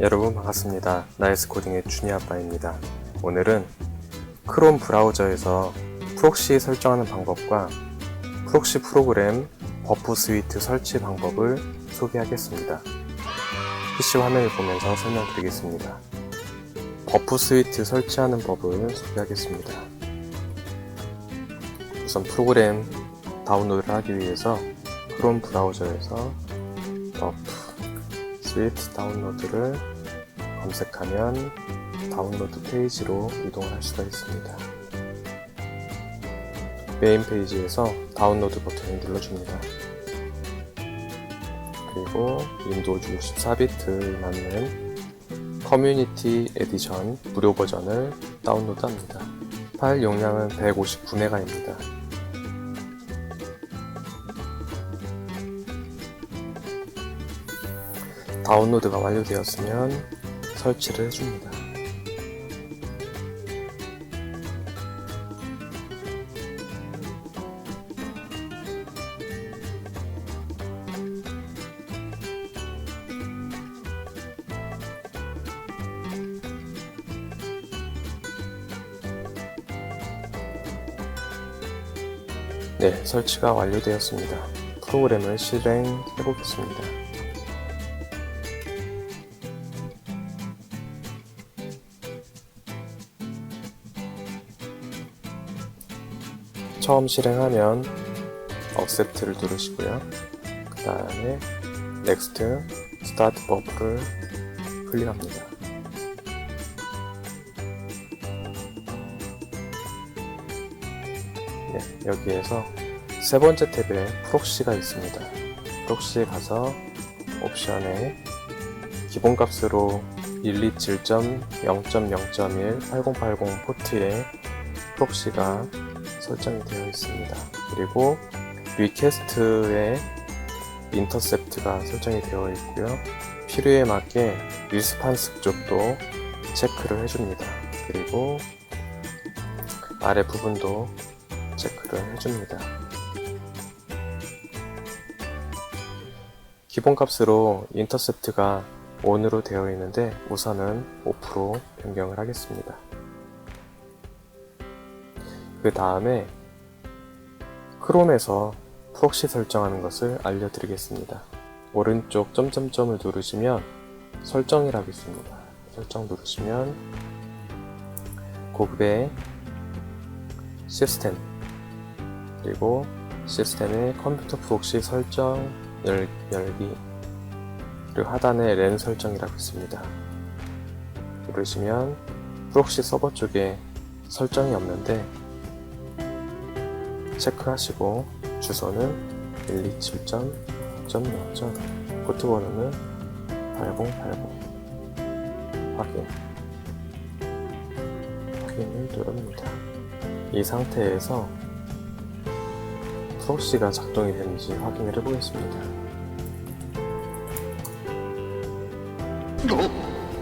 여러분 반갑습니다. 나이스 코딩의 준이 아빠입니다. 오늘은 크롬 브라우저에서 프록시 설정하는 방법과 프록시 프로그램 버프 스위트 설치 방법을 소개하겠습니다. PC 화면을 보면서 설명드리겠습니다. 버프 스위트 설치하는 법을 소개하겠습니다. 우선 프로그램 다운로드를 하기 위해서 크롬 브라우저에서 버프 스위트 다운로드를 검색하면 다운로드 페이지로 이동을 할 수가 있습니다. 메인 페이지에서 다운로드 버튼을 눌러줍니다. 그리고 윈도우즈 64비트에 맞는 커뮤니티 에디션 무료 버전을 다운로드합니다. 파일 용량은 159메가입니다. 다운로드가 완료되었으면 설치를 해줍니다. 네, 설치가 완료되었습니다. 프로그램을 실행해 보겠습니다. 처음 실행하면 accept를 누르시고요. 그 다음에 next, start 버프를 클릭합니다. 네, 여기에서 세 번째 탭에 프록시가 있습니다. 프록시에 가서 옵션에 기본값으로 127.0.0.1 8080 포트에 프록시가 설정이 되어 있습니다. 그리고 리퀘스트에 인터셉트가 설정이 되어 있고요. 필요에 맞게 리스판스 쪽도 체크를 해줍니다. 그리고 아래 부분도 체크를 해줍니다. 기본값으로 인터셉트가 ON으로 되어 있는데 우선은 오프로 변경을 하겠습니다. 그 다음에 크롬에서 프록시 설정하는 것을 알려드리겠습니다. 오른쪽 점점점을 누르시면 설정이라고 있습니다. 설정 누르시면 고급의 시스템 그리고 시스템의 컴퓨터 프록시 설정 열, 열기 그리고 하단에 랜 설정이라고 있습니다. 누르시면 프록시 서버 쪽에 설정이 없는데 체크하시고 주소는 127.0.0. 포트 번호는 8080 확인 확인을 누릅니다. 이 상태에서 프록시가 작동이 되는지 확인을 해보겠습니다.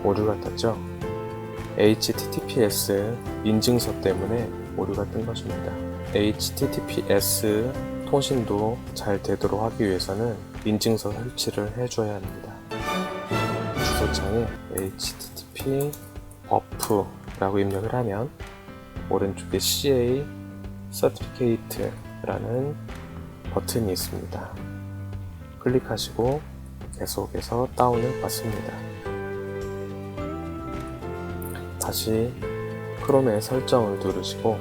오류가 떴죠? HTTPS 인증서 때문에 오류가 뜬 것입니다. HTTPS 통신도 잘 되도록 하기 위해서는 인증서 설치를 해줘야 합니다. 주소창에 HTTP 버프라고 입력을 하면 오른쪽에 CA Certificate라는 버튼이 있습니다. 클릭하시고 계속해서 다운을 받습니다. 다시 크롬의 설정을 누르시고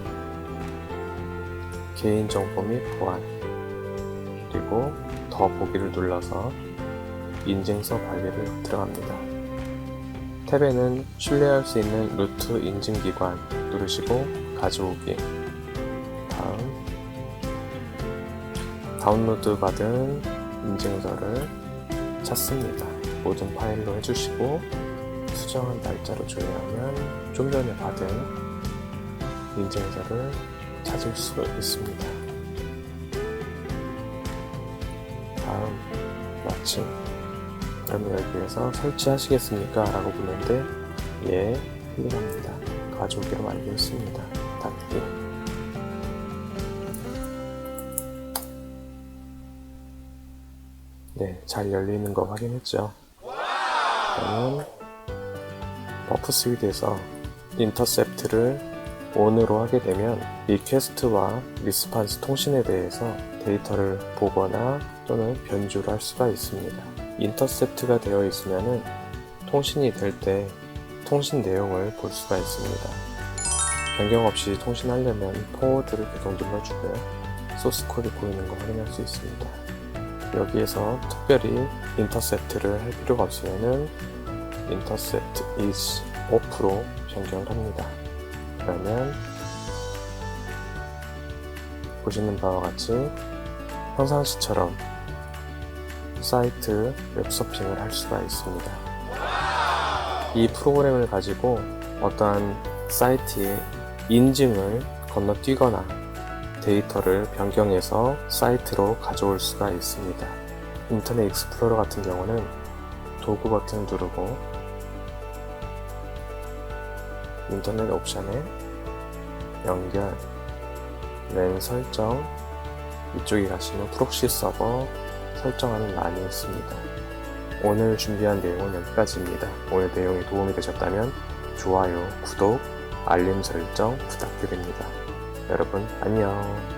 개인정보 및 보안 그리고 더 보기를 눌러서 인증서 관리를 들어갑니다. 탭에는 신뢰할 수 있는 루트 인증기관 누르시고 가져오기 다음 다운로드 받은 인증서를 찾습니다. 모든 파일로 해주시고 수정한 날짜로 조회하면 좀 전에 받은 인증서를 찾을 수 있습니다. 다음 마침 그러면 여기에서 설치하시겠습니까? 라고 묻는데 예 클릭합니다. 가져오기로 완료했습니다. 닫기 네, 잘 열리는 거 확인했죠? 그러면 버프 스위드에서 인터셉트를 ON으로 하게 되면 리퀘스트와 리스판스 통신에 대해서 데이터를 보거나 또는 변주를 할 수가 있습니다. 인터셉트가 되어 있으면 통신이 될 때 통신 내용을 볼 수가 있습니다. 변경 없이 통신하려면 포워드를 계속 눌러주고요. 소스 코드 보이는 거 확인할 수 있습니다. 여기에서 특별히 인터셉트를 할 필요가 없으면은 intercept is off로 변경을 합니다. 그러면 보시는 바와 같이 평상시처럼 사이트 웹서핑을 할 수가 있습니다. 이 프로그램을 가지고 어떠한 사이트의 인증을 건너뛰거나 데이터를 변경해서 사이트로 가져올 수가 있습니다. 인터넷 익스플로러 같은 경우는 도구 버튼을 누르고 인터넷 옵션에 연결, 랜 설정 이쪽에 가시면 프록시 서버 설정하는 란이 있습니다. 오늘 준비한 내용은 여기까지입니다. 오늘 내용이 도움이 되셨다면 좋아요, 구독, 알림 설정 부탁드립니다. 여러분 안녕.